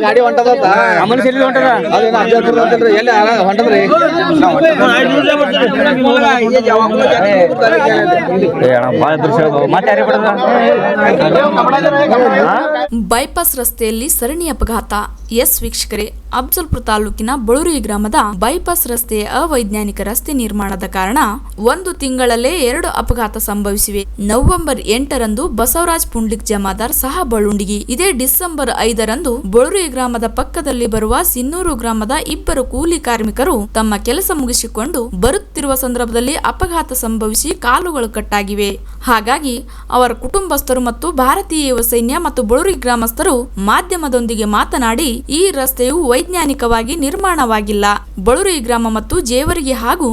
ಗಾಡಿ ಅಮಲ್ ಹೊಂಟದ ಅದೇನ ಎಲ್ಲಿ ಹೊಂಟದ್ರಿ ಏ ಅಣ್ಣ ಭಾಳ ದೃಶ್ಯ ಮತ್ತೆ ಯಾರಿಗೆ ಬಿಡದ ಬೈಪಾಸ್ ರಸ್ತೆಯಲ್ಲಿ ಸರಣಿ ಅಪಘಾತ ಎಸ್ ವೀಕ್ಷಕರೇ ಅಫ್ಜಲ್ಪುರ ತಾಲೂಕಿನ ಬಳೂರಿ ಗ್ರಾಮದ ಬೈಪಾಸ್ ರಸ್ತೆಯ ಅವೈಜ್ಞಾನಿಕ ರಸ್ತೆ ನಿರ್ಮಾಣದ ಕಾರಣ ಒಂದು ತಿಂಗಳಲ್ಲೇ ಎರಡು ಅಪಘಾತ ಸಂಭವಿಸಿವೆ ನವೆಂಬರ್ ಎಂಟರಂದು ಬಸವರಾಜ್ ಪುಂಡ್ಲಿಕ್ ಜಮಾದಾರ್ ಸಹ ಬಳುಂಡಿಗಿ ಇದೇ ಡಿಸೆಂಬರ್ ಐದರಂದು ಬಳೂರಿ ಗ್ರಾಮದ ಪಕ್ಕದಲ್ಲಿ ಬರುವ ಸಿನ್ನೂರು ಗ್ರಾಮದ ಇಬ್ಬರು ಕೂಲಿ ಕಾರ್ಮಿಕರು ತಮ್ಮ ಕೆಲಸ ಮುಗಿಸಿಕೊಂಡು ಬರುತ್ತಿರುವ ಸಂದರ್ಭದಲ್ಲಿ ಅಪಘಾತ ಸಂಭವಿಸಿ ಕಾಲುಗಳು ಕಟ್ಟಾಗಿವೆ. ಹಾಗಾಗಿ ಅವರ ಕುಟುಂಬಸ್ಥರು ಮತ್ತು ಭಾರತೀಯ ಯುವ ಸೈನ್ಯ ಮತ್ತು ಬಳೂರಿ ಗ್ರಾಮಸ್ಥರು ಮಾಧ್ಯಮದೊಂದಿಗೆ ಮಾತನಾಡಿ, ಈ ರಸ್ತೆಯು ವೈಜ್ಞಾನಿಕವಾಗಿ ನಿರ್ಮಾಣವಾಗಿಲ್ಲ. ಬಳುರಿ ಗ್ರಾಮ ಮತ್ತು ಜೇವರಿಗೆ ಹಾಗೂ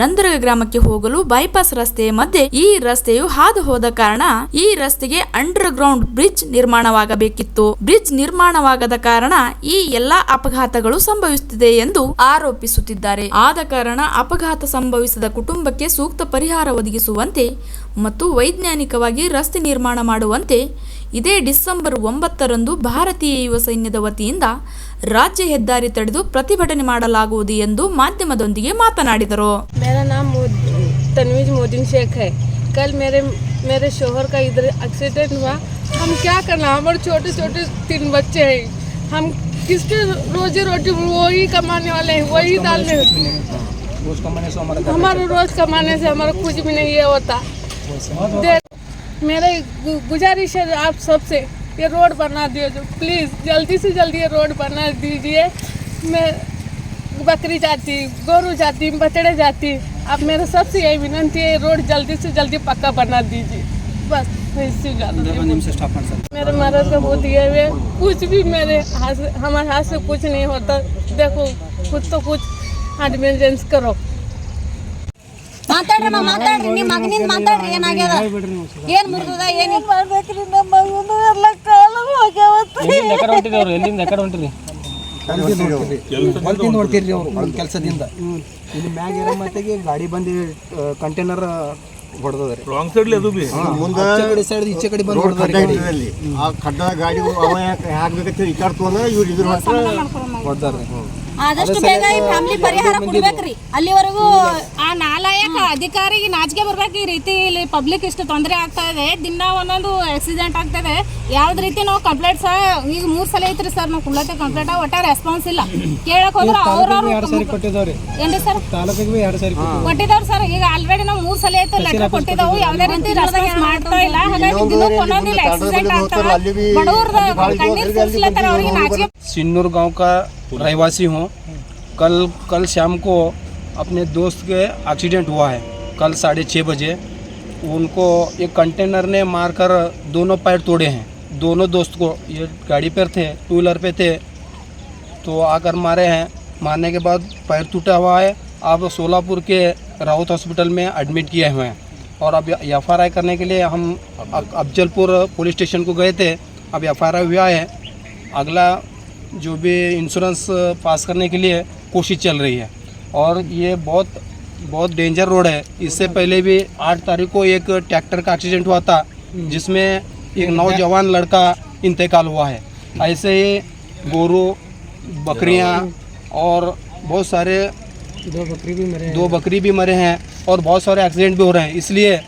ನಂದರ ಗ್ರಾಮಕ್ಕೆ ಹೋಗಲು ಬೈಪಾಸ್ ರಸ್ತೆಯ ಮಧ್ಯೆ ಈ ರಸ್ತೆಯು ಹಾದು ಹೋದ ಕಾರಣ ಈ ರಸ್ತೆಗೆ ಅಂಡರ್ ಗ್ರೌಂಡ್ ಬ್ರಿಡ್ಜ್ ನಿರ್ಮಾಣವಾಗಬೇಕಿತ್ತು. ಬ್ರಿಡ್ಜ್ ನಿರ್ಮಾಣವಾಗದ ಕಾರಣ ಈ ಎಲ್ಲಾ ಅಪಘಾತಗಳು ಸಂಭವಿಸುತ್ತಿದೆ ಎಂದು ಆರೋಪಿಸುತ್ತಿದ್ದಾರೆ ಆದ ಕಾರಣ ಅಪಘಾತ ಸಂಭವಿಸಿದ ಕುಟುಂಬಕ್ಕೆ ಸೂಕ್ತ ಪರಿಹಾರ ಒದಗಿಸುವಂತೆ ಮತ್ತು ವೈಜ್ಞಾನಿಕವಾಗಿ ರಸ್ತೆ ನಿರ್ಮಾಣ ಮಾಡುವಂತೆ ಇದೇ ಡಿಸೆಂಬರ್ ಒಂಬತ್ತರಂದು ಭಾರತೀಯ ಯುವ ಸೈನ್ಯದ ವತಿಯಿಂದ ರಾಜ್ಯ ಹೆದ್ದಾರಿ ತಡೆದು ಪ್ರತಿಭಟನೆ ಮಾಡಲಾಗುವುದು ಎಂದು ಮಾಧ್ಯಮದೊಂದಿಗೆ ಮಾತನಾಡಿದರು मेरा नाम मोद- तनवीज मोदीन शेख है कल मेरे मेरे शोहर का इधर एक्सीडेंट हुआ हम क्या करना? हमारे छोटे छोटे तीन बच्चे हैं। हम किसके रोजी रोटी वही कमाने वाले हैं वही डालने हमारे रोज कमाने से हमारा कुछ भी नहीं ये होता। मेरे गुजारिश है आप सबसे ये रोड बना दिए जो प्लीज़ जल्दी से जल्दी ये रोड बना दीजिए। मैं बकरी जाती गोरू जाती बछड़े जाती। अब मेरा सबसे यही विनंती है रोड जल्दी से जल्दी पक्का बना दीजिए। बस। इससे ज़्यादा नहीं बोलूँ। मेरे मरद का बहुत ये हुए कुछ भी मेरे हाथ से हमारे हाथ से कुछ नहीं होता देखो कुछ तो कुछ एडमिजेंस करो ಮಾತಾಡ್ರಿ ಮಾ ಮಾತಾಡ್ರಿ ನಿಮ್ಮ ಮಗನಿಂದ ಮಾತಾಡ್ರಿ ಏನಾಗ್ಯದ ಏನ್ ಮುರಿದ ಏನ್ ಮಾಡ್ಬೇಕ್ರಿ ನಮ್ಮ ಮಗನು ಎಲ್ಲ ಕಾಲು ಹೋಗ್ಯಾವತ್ರಿ ಎಲ್ಲಿಂದ ಎಕಡೆ ಹೊಂಟಿದವ್ರು ಎಲ್ಲಿಂದ ಎಕಡೆ ಹೊಂಟಿರಿ ಹೊಲದಿಂದ ಹೊಡ್ತಿರ್ರಿ ಅವರು ಹೊಲದ ಕೆಲಸದಿಂದ ಇಲ್ಲಿ ಮ್ಯಾಗ ಇರೋ ಮಟ್ಟಿಗೆ ಗಾಡಿ ಬಂದು ಕಂಟೈನರ್ ಹೊಡೆದದ್ರಿ. ಲಾಂಗ್ ಸೈಡ್ಲಿ ಅದು ಬಿ. ಮುಂದೆ ಕಡೆ ಸೈಡ್ ಈಚೆ ಕಡೆ ಬಂದು ಇರ್ತದಲ್ಲಿ ಆ ಖಡ್ಡ ಗಾಡಿ ಅವ ಹಾಕ್ಬೇಕಂತ ಈ ಕಡೆ ಅಂದ್ರೆ ಇವ್ರು ಇದ್ರ ಹೊಡೆದಾರ್ರಿ. ಆದಷ್ಟು ಬೇಗ ಈ ಫ್ಯಾಮಿಲಿ ಪರಿಹಾರ ಕೊಡ್ಬೇಕ್ರಿ. ಅಲ್ಲಿವರೆಗೂ ಆ ನಾಲಾಯಕ ಅಧಿಕಾರಿಗೆ ನಾಚಿಕೆ ಬರ್ಬೇಕು ಈ ರೀತಿ ಇಲ್ಲಿ ಪಬ್ಲಿಕ್ ಇಷ್ಟು ತೊಂದರೆ ಆಗ್ತಾ ಇದೆ. ದಿನ ಒಂದೊಂದು ಆಕ್ಸಿಡೆಂಟ್ ಆಗ್ತದೆ ಯಾವ್ದು ರೀತಿ ನಾವು ಕಂಪ್ಲೇಂಟ್ ಸಹ ಈಗ ಮೂರ್ ಸಲ ಐತ್ರಿ ಸರ್ ನಾವು ಕುಳ್ಳತೆ ಕಂಪ್ಲೇಂಟ್ ಒಟ್ಟ ರೆಸ್ಪಾನ್ಸ್ ಇಲ್ಲ. ಕೇಳಕ್ ಹೋದ್ರೆ ಅವ್ರವ್ರು ಏನ್ರಿ ಸರ್? ತಾಲೂಕಿಗೆ ಎರಡು ಸಾರಿ ಕೊಟ್ಟಿದವ್ರು ಸರ್ ಈಗ ಆಲ್ರೆಡಿ ನಾವು ಮೂರ್ ಸಲ ಆಯ್ತು ಲೆಟರ್ ಕೊಟ್ಟಿದ್ದಾವು. ಯಾವ್ದೇ ರೀತಿ ರೆಸ್ಪಾನ್ಸ್ ಮಾಡ್ತಾ ಇಲ್ಲ. ಹಾಗಾಗಿ ದಿನಕ್ಕೆ ಆಕ್ಸಿಡೆಂಟ್ ಆಗ್ತಾವ ಬಡವ್ರದ ಕಣ್ಣೀರ್ ಸುರಿಸ್ಲತ್ತಾರ ಅವ್ರಿಗೆ ನಾಚಿಕೆ सिन्नूर गाँव का रहवासी हूँ। कल कल शाम को अपने दोस्त के एक्सीडेंट हुआ है। कल साढ़े छः बजे। उनको एक कंटेनर ने मारकर दोनों पैर तोड़े हैं। दोनों दोस्त को ये गाड़ी पर थे टू व्हीलर पे थे। तो आकर मारे हैं। मारने के बाद पैर टूटा हुआ है। अब सोलापुर के राउत हॉस्पिटल में एडमिट किए हुए हैं। और अब एफ़ आर आई करने के लिए हम अफजलपुर पुलिस स्टेशन को गए थे। अब एफ़ आर आई हुआ है। अगला जो भी इंश्योरेंस पास करने के लिए कोशिश चल रही है। और ये बहुत बहुत डेंजर रोड है। इससे पहले भी आठ तारीख को एक ट्रैक्टर का एक्सीडेंट हुआ था जिसमें एक नौजवान लड़का इंतकाल हुआ है। ऐसे ही गोरू बकरियाँ और बहुत सारे दो बकरी भी मरे दो बकरी भी मरे हैं और बहुत सारे एक्सीडेंट भी हो रहे हैं। इसलिए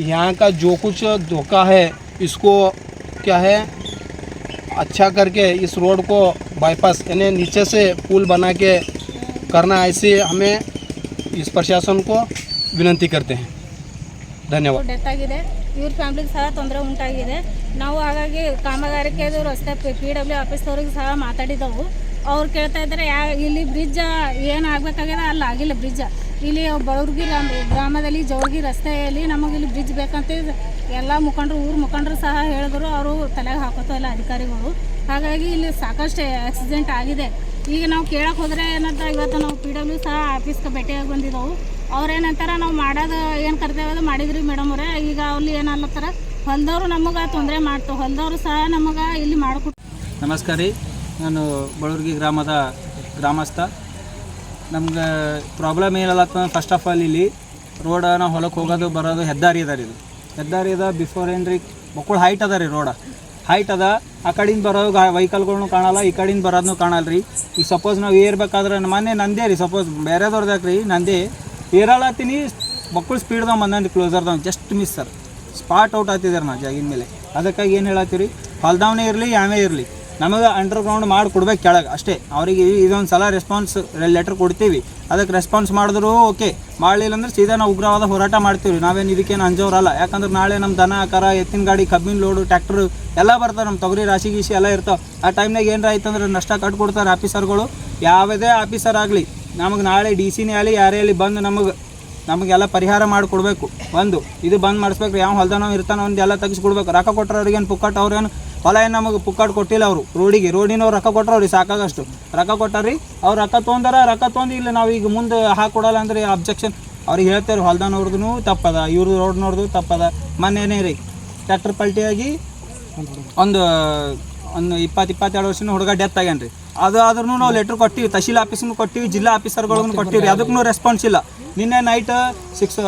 यहाँ का जो कुछ धोखा है इसको क्या है अच्छा करके इस रोड को बाईपास यानी नीचे से पुल बना के करना ऐसे हमें इस प्रशासन को विनंती करते हैं धन्यवाद ಡೆತ್ ಆಗಿದೆ ಇವ್ರ ಫ್ಯಾಮಿಲಿಗೆ ಸಹ ತೊಂದರೆ ಉಂಟಾಗಿದೆ ನಾವು ಹಾಗಾಗಿ ಕಾಮಗಾರಿಕೆದು ರಸ್ತೆ ಪಿ ಡಬ್ಲ್ಯೂ ಆಫೀಸ್ದವ್ರಿಗೆ ಸಹ ಮಾತಾಡಿದವು ಅವ್ರು ಕೇಳ್ತಾ ಇದ್ದಾರೆ ಯಾ ಇಲ್ಲಿ ಬ್ರಿಡ್ಜ್ ಏನು ಆಗ್ಬೇಕಾಗ್ಯದ ಅಲ್ಲಿ ಆಗಿಲ್ಲ ಬ್ರಿಡ್ಜ್ ಇಲ್ಲಿ ಬಡವ್ರಿಗೆ ಗ್ರಾಮ ಗ್ರಾಮದಲ್ಲಿ ಜವರ್ಗಿ ರಸ್ತೆಯಲ್ಲಿ ನಮಗೆ ಇಲ್ಲಿ ಬ್ರಿಡ್ಜ್ ಬೇಕಂತ ಎಲ್ಲ ಮುಖಂಡರು ಊರು ಮುಖಂಡರು ಸಹ ಹೇಳಿದ್ರು ಅವರು ತಲೆಗೆ ಹಾಕೋತಾ ಇಲ್ಲ ಅಧಿಕಾರಿಗಳು ಹಾಗಾಗಿ ಇಲ್ಲಿ ಸಾಕಷ್ಟು ಆಕ್ಸಿಡೆಂಟ್ ಆಗಿದೆ. ಈಗ ನಾವು ಕೇಳಕ್ಕೆ ಹೋದರೆ ಏನಂತ, ಇವತ್ತು ನಾವು ಪಿ ಡಬ್ಲ್ಯೂ ಸಹ ಆಫೀಸ್ಗೆ ಭೇಟಿಯಾಗಿ ಬಂದಿದ್ದೆವು. ಅವ್ರೇನಂತಾರ ನಾವು ಮಾಡೋದು ಏನು ಕರ್ತೇವೆ ಮಾಡಿದ್ರಿ ಮೇಡಮ್ ಅವರೇ. ಈಗ ಅಲ್ಲಿ ಏನಲ್ಲತ್ತಾರ ಹೊಲದವ್ರು ನಮಗೆ ತೊಂದರೆ ಮಾಡ್ತು. ಹೊಲದವ್ರು ಸಹ ನಮಗೆ ಇಲ್ಲಿ ಮಾಡಿಕೊಟ್ಟು ನಮಸ್ಕಾರ ರೀ. ನಾನು ಬಳೂರ್ಗಿ ಗ್ರಾಮದ ಗ್ರಾಮಸ್ಥ. ನಮ್ಗೆ ಪ್ರಾಬ್ಲಮ್ ಏನಲ್ಲತ್ತ ಫಸ್ಟ್ ಆಫ್ ಆಲ್ ಇಲ್ಲಿ ರೋಡ ನಾವು ಹೊಲಕ್ಕೆ ಹೋಗೋದು, ಬರೋದು ಹೆದ್ದಾರಿ ಅದ ರೀ ಇದು. ಹೆದ್ದಾರಿ ಅದ ಬಿಫೋರ್ ಏನು ರೀ ಮಕ್ಕಳು ಹೈಟ್ ಅದ ರೀ ರೋಡ ಹೈಟ್ ಅದ. ಆ ಕಡಿಂದ ಬರೋ ವೆಹಿಕಲ್ಗಳ್ನು ಕಾಣಲ್ಲ, ಈ ಕಡಿಂದ ಬರೋದನ್ನು ಕಾಣಲ್ಲ ರೀ ಈಗ ಸಪೋಸ್ ನಾವು ಏರ್ಬೇಕಾದ್ರೆ ಮೊನ್ನೆ ನಂದೇ ರೀ ಸಪೋಸ್ ಬೇರೆದವ್ರದಾಗ ರೀ ನಂದೇ. ಏರಾಳತ್ತೀನಿ, ಮಕ್ಕಳು ಸ್ಪೀಡ್ದಾಗ ಬಂದಂದು ಕ್ಲೋಸರ್ದಾಗ just miss sir. Spot out ಆಗ್ತಿದ್ದಾರೆ ನಾ ಜಾಗಿನ ಮೇಲೆ. ಅದಕ್ಕಾಗಿ ಏನು ಹೇಳತ್ತೀವಿ ರೀ ಹೊಲ್ದವನೇ ಇರಲಿ, ಯಾವೇ ಇರಲಿ. ನಮಗೆ ಅಂಡರ್ಗ್ರೌಂಡ್ ಮಾಡಿ ಕೊಡ್ಬೇಕು ಕೆಳಗೆ, ಅಷ್ಟೇ. ಅವರಿಗೆ ಇದೊಂದು ಸಲ ರೆಸ್ಪಾನ್ಸ್ ಲೆಟರ್ ಕೊಡ್ತೀವಿ. ಅದಕ್ಕೆ ರೆಸ್ಪಾನ್ಸ್ ಮಾಡಿದ್ರು ಓಕೆ. ಮಾಡಲಿಲ್ಲ ಅಂದ್ರೆ ಸೀದಾ ನಾವು ಉಗ್ರವಾದ ಹೋರಾಟ ಮಾಡ್ತೀವಿ ನಾವೇನು ಇದಕ್ಕೇನು ಅಂಜೋರಲ್ಲ. ಯಾಕಂದ್ರೆ ನಾಳೆ ನಮ್ಮ ದನ ಆಕಾರ, ಎತ್ತಿನ ಗಾಡಿ, ಕಬ್ಬಿನ ಲೋಡು ಟ್ಯಾಕ್ಟ್ರು ಎಲ್ಲ ಬರ್ತಾರೆ ನಮ್ಮ ತೊಗರಿ, ರಾಶಿ, ಗೀಶಿ ಎಲ್ಲ ಇರ್ತಾವೆ. ಆ ಟೈಮ್ನಾಗ ಏನಾರ ಆಯ್ತಂದ್ರೆ ನಷ್ಟ ಕಟ್ಕೊಡ್ತಾರೆ ಆಫೀಸರ್ಗಳು. ಯಾವುದೇ ಆಫೀಸರ್ ಆಗಲಿ, ನಮಗೆ ನಾಳೆ ಡಿ ಸಿನೇ ಆಗಲಿ, ಯಾರೇ ಆಗಲಿ ಬಂದು ನಮಗೆ ನಮಗೆಲ್ಲ ಪರಿಹಾರ ಮಾಡಿಕೊಡ್ಬೇಕು ಒಂದು, ಇದು ಬಂದ್ ಮಾಡಿಸ್ಬೇಕು ಯಾವ ಹೊಲ್ದಾನೋ, ಇರ್ತಾನೋ, ಒಂದು ಎಲ್ಲ ತೆಗಿಸ್ಕೊಡ್ಬೇಕು. ರೊಕ್ಕ ಕೊಟ್ಟರೆ ಅವ್ರಿಗೇನು ಪುಕ್ಕಟ್ಟು ಅವ್ರೇನು ಹೊಲ ಏನು ನಮಗೆ ಪುಕ್ಕಾಡ್ ಕೊಟ್ಟಿಲ್ಲ ಅವರು. ರೋಡಿಗೆ, ರೋಡಿನವ್ರು ರೊಕ್ಕ ಕೊಟ್ಟರು ಅವ್ರಿಗೆ ಸಾಕಾಗಷ್ಟು. ರೊಕ್ಕ ಕೊಟ್ಟಾರಿ ಅವ್ರು ರೊಕ್ಕ ತೊಂದರ, ರೊಕ್ಕ ತೊಂದು ಇಲ್ಲ, ನಾವು ಈಗ ಮುಂದೆ ಹಾಕೊಡಲ್ಲ ಅಂದ್ರೆ ಅಬ್ಜೆಕ್ಷನ್ ಅವ್ರಿಗೆ ಹೇಳ್ತಾರೆ ಹೊಲ್ದಾನವ್ರದ್ದು ತಪ್ಪದ ಇವ್ರದ್ದು ರೋಡ್ನವ್ರದ್ದು ತಪ್ಪದ. ಮೊನ್ನೆನೇ ರೀ ಟ್ರ್ಯಾಕ್ಟರ್ ಪಲ್ಟಿಯಾಗಿ ಒಂದು ಒಂದು ಇಪ್ಪತ್ತು ಇಪ್ಪತ್ತೆರಡು ವರ್ಷದ ಹುಡುಗ ಡೆತ್ ಆಗ್ಯಾನ ರೀ ಅದು ಆದ್ರೂ ನಾವು ಲೆಟ್ರ್ ಕೊಟ್ಟಿವಿ ತಹಶೀಲ್ ಆಫೀಸ್ನು ಕೊಟ್ಟಿವಿ ಜಿಲ್ಲಾ ಆಫೀಸರ್ಗಳಿಗೂ ಕೊಟ್ಟಿವಿ. ಅದಕ್ಕೂ ರೆಸ್ಪಾನ್ಸ್ ಇಲ್ಲ. ನಿನ್ನೆ ನೈಟ್ ಸಿಕ್ಸ್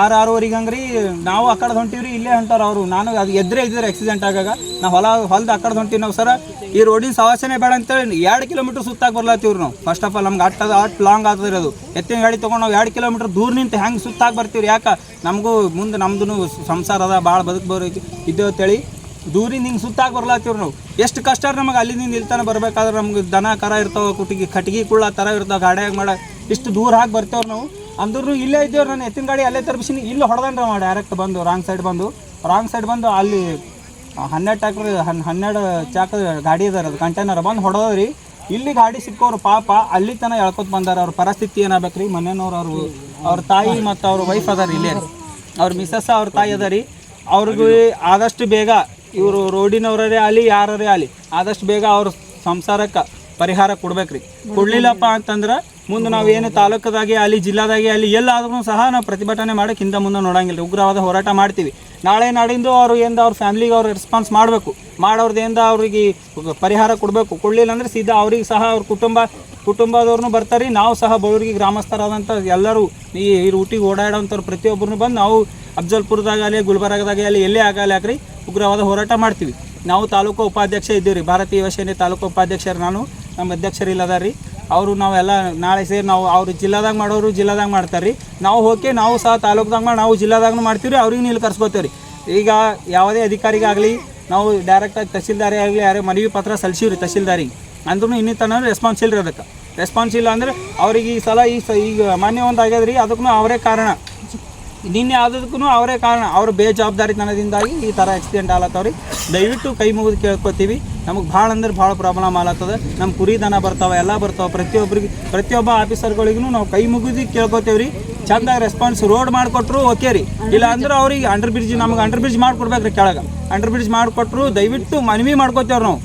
ಆರು ಆರೂವರೆಗೆ ಹಂಗೆ ರೀ ನಾವು ಆ ಕಡೆ ರೀ ಇಲ್ಲೇ ಹೊಂಟಾರ ಅವರು. ನಾನು ಅದು ಎದ್ರೆ ಇದ್ರೆ ಆಕ್ಸಿಡೆಂಟ್ ಆಗಾಗ. ನಾವು ಹೊಲ ಹೊಲ್ದು ಆ ಕಡೆ ಹೊಂಟೀವಿ ನಾವು ಸರ. ಈ ರೋಡಿನ ಸವಾಸನೆ ಬೇಡ ಅಂತೇಳಿ ಎರಡು ಕಿಲೋಮೀಟ್ರ್ ಸುತ್ತಾಗಿ ಬರ್ಲತ್ತೀವ್ರಿ ನಾವು. ಫಸ್ಟ್ ಆಫ್ ಆಲ್ ನಮ್ಗೆ ಅಟ್ ಅಟ್ ಲಾಂಗ್ ಆಗ್ತದೆ ಅದು. ಎತ್ತಿನ ಗಾಡಿ ತೊಗೊಂಡು ನಾವು ಎರಡು ಕಿಲೋಮೀಟ್ರ್ ದೂರ ನಿಂತು ಹೆಂಗೆ ಸುತ್ತಾಗಿ ಬರ್ತೀವಿ ಯಾಕೆ? ನಮಗೂ ಮುಂದೆ ನಮ್ದು ಸಂಸಾರ ಅದ ಭಾಳ ಬದುಕು ಇದ್ದೇವೆ ಅಂತೇಳಿ ದೂರಿಂದ ಹಿಂಗೆ ಸುತ್ತಾಗಿ ಬರ್ಲಾತೀವ್ರಿ ನಾವು. ಎಷ್ಟು ಕಷ್ಟ ನಮಗೆ ಅಲ್ಲಿಂದ ನಿಲ್ತಾನೆ ಬರ್ಬೇಕಾದ್ರೆ ನಮ್ಗೆ ದನ, ಕರ ಇರ್ತಾವೆ ಕುಟಿಗೆ ಕಟ್ಟಿಗೆ ಕುಳ್ಳ ಥರ ಇರ್ತಾವೆ ಗಾಡಿಯಾಗ ಮಾಡ. ಇಷ್ಟು ದೂರ ಹಾಕಿ ಬರ್ತೇವ್ರಿ ನಾವು. ಅಂದ್ರೂ ಇಲ್ಲೇ ಇದ್ದೇವ್ರಿ ನಾನು ಎತ್ತಿನ ಗಾಡಿ ಅಲ್ಲೇ ತರ್ಬಿಸಿನಿ. ಇಲ್ಲಿ ಹೊಡೆದನ್ರಿ ಮಾಡಿ ಡೈರೆಕ್ಟ್ ಬಂದು ರಾಂಗ್ ಸೈಡ್ ಬಂದು. ರಾಂಗ್ ಸೈಡ್ ಬಂದು ಅಲ್ಲಿ ಹನ್ನೆರಡು ಟ್ಯಾಕ್ಟ್ರ್ ಹನ್, ಹನ್ನೆರಡು ಚಾಕ ಗಾಡಿ ಇದಾರೆ ಅದು ಕಂಟೈನರ್ ಬಂದು ಹೊಡೆದ್ರಿ ಇಲ್ಲಿ ಗಾಡಿ ಸಿಕ್ಕೋರು ಪಾಪ, ಅಲ್ಲಿ ತನಕ ಎಳ್ಕೊತ ಬಂದಾರ. ಅವ್ರ ಪರಿಸ್ಥಿತಿ ಏನಾಗಬೇಕ್ರಿ ಮನೆಯವ್ರು, ಅವರು, ಅವ್ರ ತಾಯಿ ಮತ್ತು ಅವ್ರ ವೈಫ್ ಅದಾರ ಇಲ್ಲೇ ಅವ್ರ ಮಿಸ್ಸಸ್ ಅವ್ರ ತಾಯಿ ಅದ ರೀ. ಅವ್ರಿಗೂ ಆದಷ್ಟು ಬೇಗ ಇವರು ರೋಡಿನವರೇ ಆಗಲಿ ಯಾರೇ ಆಗಲಿ ಆದಷ್ಟು ಬೇಗ ಅವ್ರ ಸಂಸಾರಕ್ಕೆ ಪರಿಹಾರ ಕೊಡ್ಬೇಕ್ರಿ. ಕೊಡ್ಲಿಲ್ಲಪ್ಪ ಅಂತಂದ್ರೆ ಮುಂದೆ ನಾವು ಏನು ತಾಲೂಕದಾಗೆ ಅಲ್ಲಿ ಜಿಲ್ಲಾದಾಗೆ ಅಲ್ಲಿ ಎಲ್ಲಾದ್ರೂ ಸಹ ನಾವು ಪ್ರತಿಭಟನೆ ಮಾಡಕ್ಕೆ ಹಿಂದೆ ಮುಂದೆ ನೋಡಂಗಿಲ್ಲ ಉಗ್ರವಾದ ಹೋರಾಟ ಮಾಡ್ತೀವಿ. ನಾಳೆ ನಾಡಿಂದು ಅವರು ಏನ್ದ ಅವ್ರ ಫ್ಯಾಮಿಲಿಗೆ ಅವ್ರು ರೆಸ್ಪಾನ್ಸ್ ಮಾಡಬೇಕು. ಮಾಡೋರ್ದು ಏನ್ದ ಅವ್ರಿಗೆ ಪರಿಹಾರ ಕೊಡಬೇಕು. ಕೊಡಲಿಲ್ಲ ಅಂದ್ರೆ ಸೀದಾ ಅವ್ರಿಗೆ ಸಹ ಅವ್ರ ಕುಟುಂಬ ಕುಟುಂಬದವ್ರನ್ನೂ ಬರ್ತಾರೆ. ನಾವು ಸಹ ಬೌರಿಗೆ ಗ್ರಾಮಸ್ಥರಾದಂಥ ಎಲ್ಲರೂ ಈ ರೂಟಿಗೆ ಓಡಾಡೋಂಥವ್ರು ಪ್ರತಿಯೊಬ್ಬರನ್ನು ಬಂದು ನಾವು ಅಫ್ಜಲ್ಪುರದಾಗಲಿ ಗುಲ್ಬರ್ಗದಾಗಲಿ ಎಲ್ಲೇ ಆಗಲಿ ಯಾಕ್ರಿ ಉಗ್ರವಾದ ಹೋರಾಟ ಮಾಡ್ತೀವಿ. ನಾವು ತಾಲೂಕು ಉಪಾಧ್ಯಕ್ಷ ಇದ್ದೀವಿ ರೀ ಭಾರತೀಯ ಯುವಸೇನೆ ತಾಲೂಕು ಉಪಾಧ್ಯಕ್ಷರು ನಾನು, ನಮ್ಮ ಅಧ್ಯಕ್ಷರು ಇಲ್ಲದ ರೀ ಅವರು ನಾವೆಲ್ಲ ನಾಳೆ ಸೇರಿ ನಾವು ಅವ್ರು ಜಿಲ್ಲಾದಾಗ ಮಾಡೋರು ಜಿಲ್ಲಾದಾಗ ಮಾಡ್ತಾರೆ ರೀ ನಾವು ಹೋಗಿ ನಾವು ಸಹ ತಾಲೂಕ್ದಾಗ ಮಾಡಿ ನಾವು ಜಿಲ್ಲಾದಾಗೂ ಮಾಡ್ತೀವಿ ರೀ ಅವ್ರಿಗೆ ಇಲ್ಲಿ ಕರ್ಸ್ಕೊತೀವಿ ರೀ ಈಗ ಯಾವುದೇ ಅಧಿಕಾರಿಗಾಗಲಿ, ನಾವು ಡೈರೆಕ್ಟಾಗಿ ತಹಸೀಲ್ದಾರಿ ಆಗಲಿ, ಯಾರೇ ಮನವಿ ಪತ್ರ ಸಲ್ಲಿಸಿವ್ರಿ ತಹಸೀಲ್ದಾರಿಗೆ ಅಂದ್ರೂ ಇನ್ನಿತನ ರೆಸ್ಪಾನ್ಸ್ ಇಲ್ಲ ರೀ ಅದಕ್ಕೆ. ರೆಸ್ಪಾನ್ಸ್ ಇಲ್ಲ ಅಂದ್ರೆ ಅವ್ರಿಗೆ ಈ ಸಲ ಈ ಸ ಈಗ ಮಾನ್ಯ ಒಂದು ಆಗ್ಯದ ರೀ ಅದಕ್ಕೂ ಅವರೇ ಕಾರಣ. ನಿನ್ನೆ ಆದದಕ್ಕೂ ಅವರೇ ಕಾರಣ. ಅವ್ರ ಬೇಜವಾಬ್ದಾರಿತನದಿಂದಾಗಿ ಈ ಥರ ಆಕ್ಸಿಡೆಂಟ್ ಆಲತ್ತವ್ರಿ. ದಯವಿಟ್ಟು ಕೈ ಮುಗಿದು ಕೇಳ್ಕೊತೀವಿ. ನಮಗೆ ಭಾಳ ಅಂದ್ರೆ ಭಾಳ ಪ್ರಾಬ್ಲಮ್ ಆಲತ್ತದ. ನಮ್ಮ ಕುರಿ ದನ ಬರ್ತಾವೆ, ಎಲ್ಲ ಬರ್ತಾವೆ. ಪ್ರತಿಯೊಬ್ಬರಿಗೆ ಪ್ರತಿಯೊಬ್ಬ ಆಫೀಸರ್ಗಳಿಗೂ ನಾವು ಕೈ ಮುಗಿದು ಕೇಳ್ಕೊತೀವಿ ರೀ ಚಂದಾಗಿ ರೆಸ್ಪಾನ್ಸ್ ರೋಡ್ ಮಾಡಿಕೊಟ್ರು ಓಕೆ ರೀ. ಇಲ್ಲ ಅಂದ್ರೆ ಅವ್ರಿಗೆ ಅಂಡರ್ ಬ್ರಿಡ್ಜ್ ನಮ್ಗೆ ಅಂಡರ್ ಬ್ರಿಡ್ಜ್ ಮಾಡಿಕೊಡ್ಬೇಕ್ರಿ ಕೆಳಗೆ. ಅಂಡರ್ ಬ್ರಿಡ್ಜ್ ಮಾಡಿಕೊಟ್ರು ದಯವಿಟ್ಟು ಮನವಿ ಮಾಡ್ಕೋತೇವ್ರಿ ನಾವು.